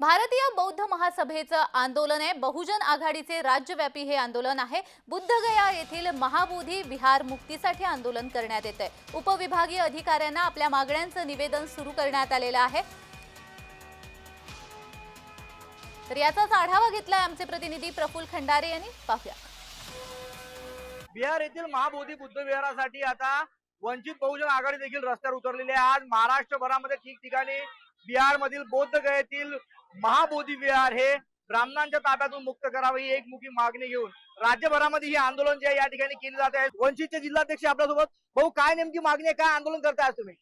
भारतीय बौद्ध महासभेचं आंदोलन आहे. बहुजन आघाडीचे राज्यव्यापी हे आंदोलन आहे. बुद्धगया येथील महाबोधी विहार मुक्तीसाठी आंदोलन करण्यात येत आहे उपविभागीय अधिकाऱ्यांना आपल्या मागण्यांचं निवेदन सुरू करण्यात आलेलं आहे. तर याचाच आढावा घेतलाय आमचे प्रतिनिधी प्रफुल खंडारे यांनी. पाहूया. बिहार येथील महाबोधी बुद्ध विहारासाठी आता वंचित बहुजन आघाडी देखील रस्त्यावर उतरलेली आहे. आज महाराष्ट्रभरामध्ये ठिकठिकाणी बिहारमधील बौद्ध गयेतील महाबोधी विहार हे ब्राह्मणांच्या ताब्यातून मुक्त करावे ही एकमुखी मागणी घेऊन राज्यभरामध्ये ही आंदोलन जे आहे या ठिकाणी केले जात आहे. वंचितचे जिल्हाध्यक्ष आपल्यासोबत. भाऊ काय नेमकी मागणी आहे? काय आंदोलन करताय तुम्ही?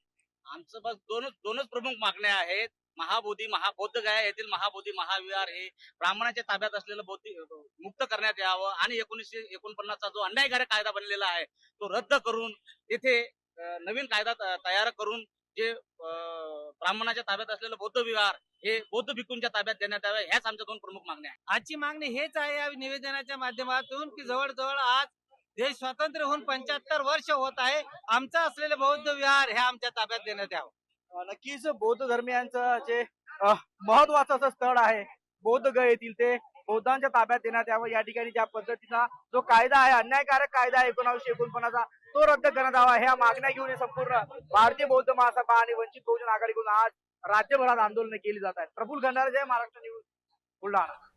आमचं बस दोनच दोनच प्रमुख मागण्या आहेत. महाबोधी महा गया येथील महाबोधी महाविहार हे ब्राह्मणाच्या ताब्यात असलेलं बौद्धी मुक्त करण्यात यावं. आणि एकोणीसशे एकोणपन्नासचा जो अन्यायकारक कायदा बनलेला आहे तो रद्द करून येथे नवीन कायदा तयार करून जे ब्राह्मणाच्या ताब्यात असलेलं बौद्ध विहार हे बौद्ध भिक्खूंच्या ताब्यात देण्यात यावे ह्याच आमच्या दोन प्रमुख मागण्या आहेत. आजची मागणी हेच आहे या निवेदनाच्या माध्यमातून की जवळजवळ आज देश स्वतंत्र होऊन पंच्याहत्तर वर्ष होत आहे आमचं असलेलं बौद्ध विहार हे आमच्या ताब्यात देण्यात यावं. नक्कीच बौद्ध धर्मियांचं जे महत्वाचं असं स्थळ आहे बौद्ध गय येथील ते बौद्धांच्या ताब्यात देण्यात यावं. या ठिकाणी ज्या पद्धतीचा जो कायदा आहे अन्यायकारक कायदा आहे एकोणावीसशे एकोणपन्नासचा तो रद्द करण्यात हवा ह्या मागण्या घेऊन संपूर्ण भारतीय बौद्ध महासभा आणि वंचित बहुजन आघाडीकडून आज राज्यभरात आंदोलनं केली जात आहेत. प्रफुल खंडारे जय महाराष्ट्र न्यूज बुलढाणा.